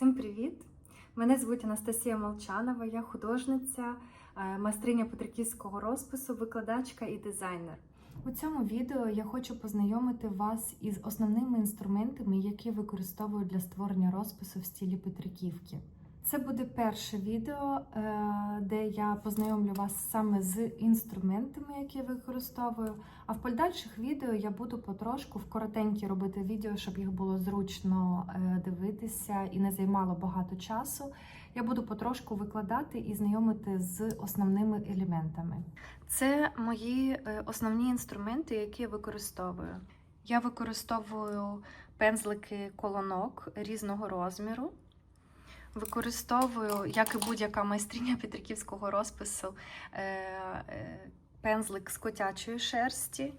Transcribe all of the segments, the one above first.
Всім привіт! Мене звуть Анастасія Молчанова, я художниця, е, майстриня Петриківського розпису, викладачка і дизайнер. У цьому відео я хочу познайомити вас із основними інструментами, які використовую для створення розпису в стілі Петриківки. Це буде перше відео, е, де я познайомлю вас саме з інструментами, які я використовую. А в подальших відео я буду потрошку в коротенькі робити відео, щоб їх було зручно е, дивитися і не займало багато часу. Я буду потрошку викладати і знайомити з основними елементами. Це мої е, основні інструменти, які я використовую. Я використовую пензлики колонок різного розміру. Використовую, як і будь-яка майстриня петриківського розпису, е, е, пензлик з котячої шерсті,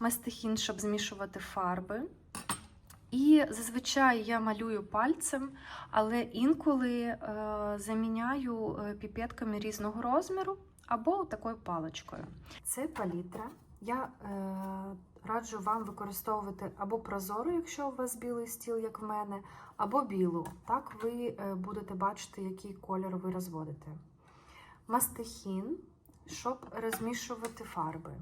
мастихін, щоб змішувати фарби. І зазвичай я малюю пальцем, але інколи е, заміняю піпетками різного розміру або такою паличкою. Це палітра. Я раджу вам використовувати або прозору, якщо у вас білий стіл, як в мене, або білу. Так ви е, будете бачити, який кольор ви розводите. Мастихін, щоб розмішувати фарби.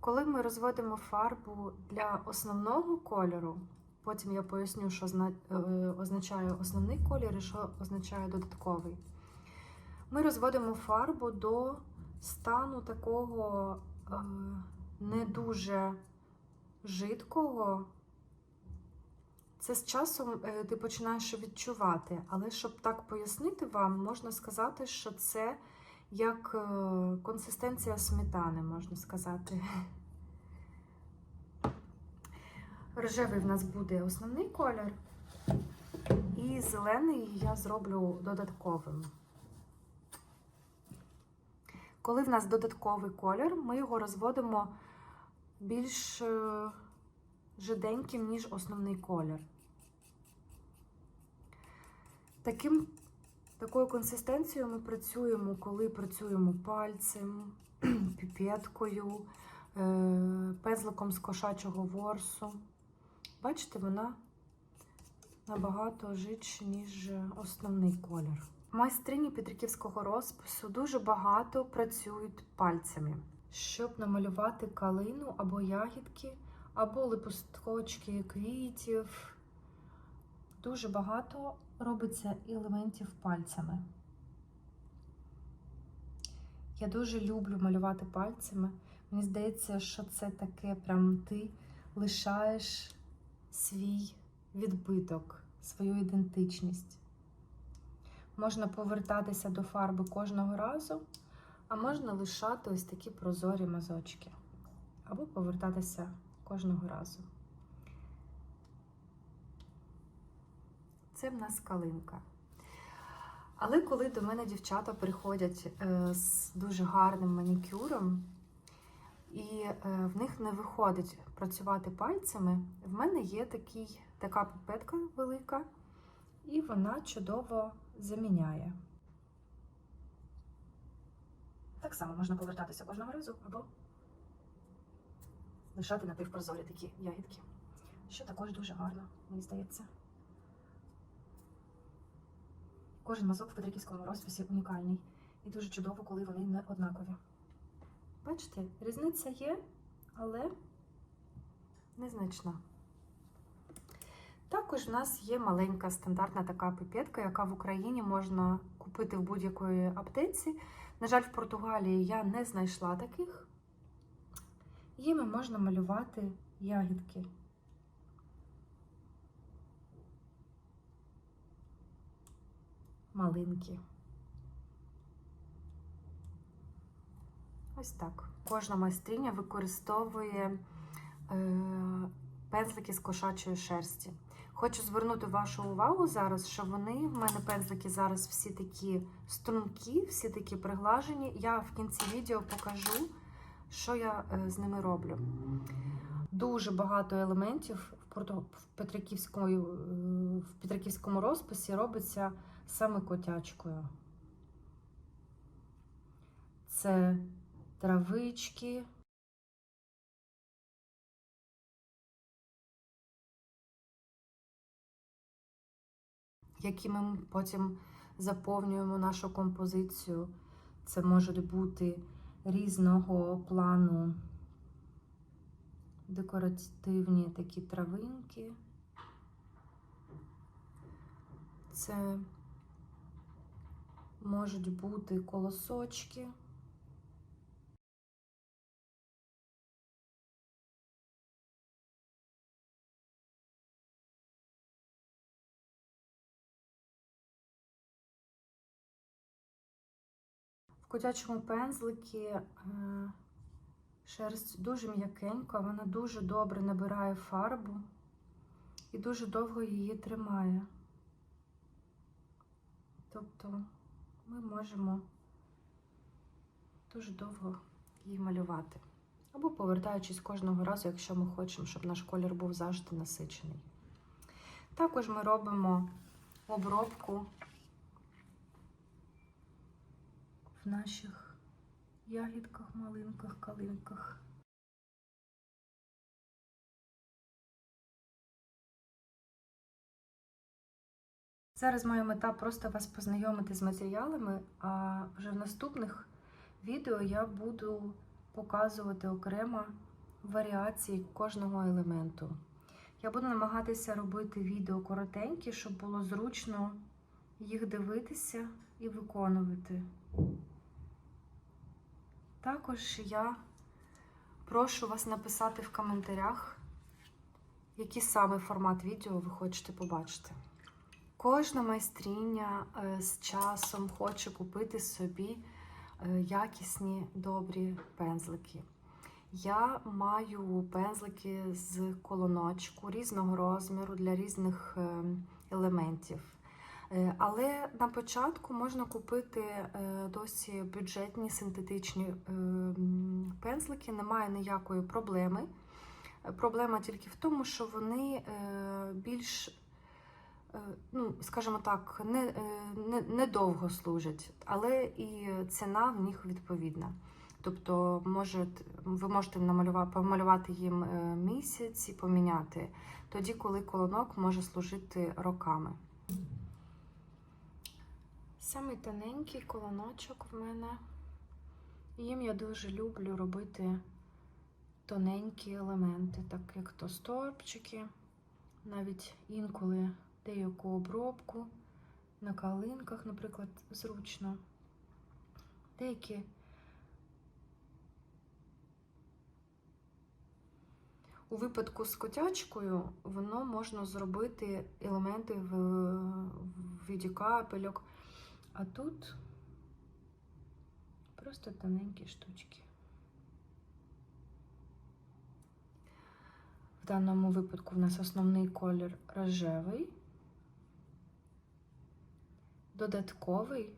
Коли ми розводимо фарбу для основного кольору, потім я поясню, що е, означає основний колір і що означає додатковий. Ми розводимо фарбу до стану такого е, не дуже жидкого. Це з часом е, ти починаєш відчувати, але щоб так пояснити вам, можна сказати, що це як е, консистенція сметани, можна сказати. Рожевий в нас буде основний колір, і зелений я зроблю додатковим. Коли в нас додатковий колір, ми його розводимо більш е, жиденьким, ніж основний колір. Таким, такою консистенцією ми працюємо, коли працюємо пальцем, піпеткою, е, пезликом з кошачого ворсу. Бачите, вона набагато жидше, ніж основний колір. Майстрині Петриківського розпису дуже багато працюють пальцями, щоб намалювати калину або ягідки, або липусточки квітів. Дуже багато робиться елементів пальцями. Я дуже люблю малювати пальцями. Мені здається, що це таке прям ти лишаєш свій відбиток, свою ідентичність. Можна повертатися до фарби кожного разу, а можна лишати ось такі прозорі мазочки. Або повертатися кожного разу. Це в нас калинка. Але коли до мене дівчата приходять е, з дуже гарним манікюром, і е, в них не виходить працювати пальцями, в мене є такий, така піпетка велика, і вона чудово заміняє. Так само можна повертатися кожного разу або лишати напівпрозорі такі ягідки, що також дуже гарно, мені здається. Кожен мазок в петриківському розписі унікальний і дуже чудово, коли вони не однакові. Бачите, різниця є, але незначна. Також в нас є маленька стандартна така пипетка, яка в Україні можна купити в будь-якої аптеці. На жаль, в Португалії я не знайшла таких. Їми можна малювати ягідки. Малинки. Ось так. Кожна майстриня використовує е, пензлики з кошачої шерсті. Хочу звернути вашу увагу зараз, що вони в мене пензлики зараз всі такі стрункі, всі такі приглажені. Я в кінці відео покажу, що я е, з ними роблю. Дуже багато елементів в, Петриківському, е, в Петриківському розписі робиться саме котячкою. Це травички, якими ми потім заповнюємо нашу композицію. Це можуть бути різного плану декоративні такі травинки. Це можуть бути колосочки. В котячому пензликі е, шерсть дуже м'якенька, вона дуже добре набирає фарбу і дуже довго її тримає. Тобто ми можемо дуже довго її малювати. Або повертаючись кожного разу, якщо ми хочемо, щоб наш колір був завжди насичений. Також ми робимо обробку в наших ягідках, малинках, калинках. Зараз моя мета просто вас познайомити з матеріалами, а вже в наступних відео я буду показувати окремо варіації кожного елементу. Я буду намагатися робити відео коротенькі, щоб було зручно їх дивитися і виконувати. Також я прошу вас написати в коментарях, який саме формат відео ви хочете побачити. Кожна майстриня е, з часом хоче купити собі е, якісні добрі пензлики. Я маю пензлики з колоночку різного розміру для різних е, елементів. Е, Але на початку можна купити е, досі бюджетні синтетичні е, пензлики, немає ніякої проблеми. Проблема тільки в тому, що вони більш, ну, скажімо так, не, е, не, недовго служать, але і ціна в них відповідна. Тобто може, ви можете намалювати, помалювати їм місяць і поміняти, тоді, коли колонок може служити роками. Самий тоненький колоночок в мене. Їм я дуже люблю робити тоненькі елементи, так як то стовпчики, навіть інколи деяку обробку на калинках, наприклад, зручно. Деякі у випадку з котячкою воно можна зробити елементи в, в віді капельок, а тут просто тоненькі штучки. В даному випадку в нас основний колір рожевий, додатковий,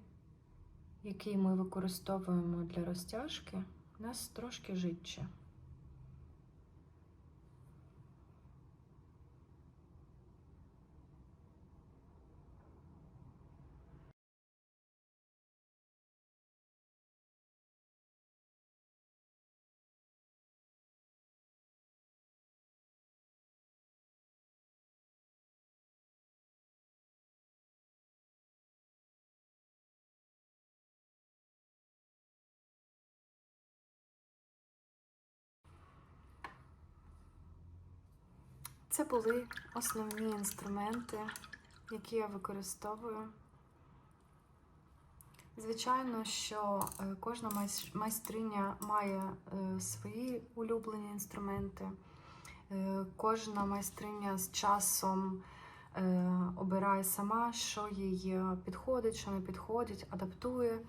який ми використовуємо для розтяжки, у нас трошки житче. Це були основні інструменти, які я використовую. Звичайно, що е, кожна майстриня має е, свої улюблені інструменти. Е, Кожна майстриня з часом обирає сама, що їй підходить, що не підходить, адаптує.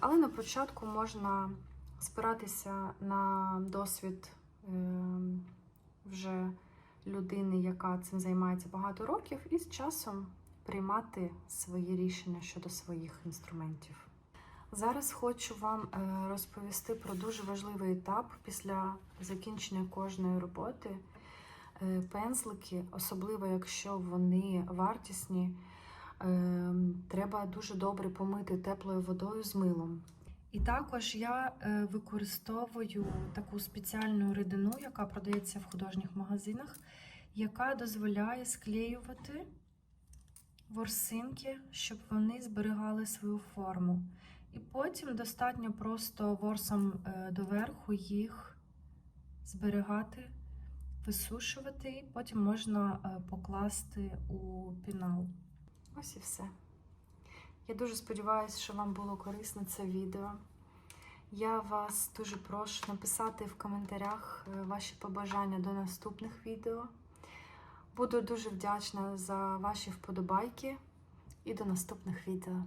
Але на початку можна спиратися на досвід е, вже людини, яка цим займається багато років, і з часом приймати свої рішення щодо своїх інструментів. Зараз хочу вам е, розповісти про дуже важливий етап після закінчення кожної роботи. Е, Пензлики, особливо якщо вони вартісні, е, треба дуже добре помити теплою водою з милом. І також я е, використовую таку спеціальну рідину, яка продається в художніх магазинах, яка дозволяє склеювати ворсинки, щоб вони зберігали свою форму. І потім достатньо просто ворсом е, доверху їх зберігати, висушувати, і потім можна е, покласти у пінал. Ось і все. Я дуже сподіваюся, що вам було корисно це відео. Я вас дуже прошу написати в коментарях е, ваші побажання до наступних відео. Буду дуже вдячна за ваші вподобайки і до наступних відео.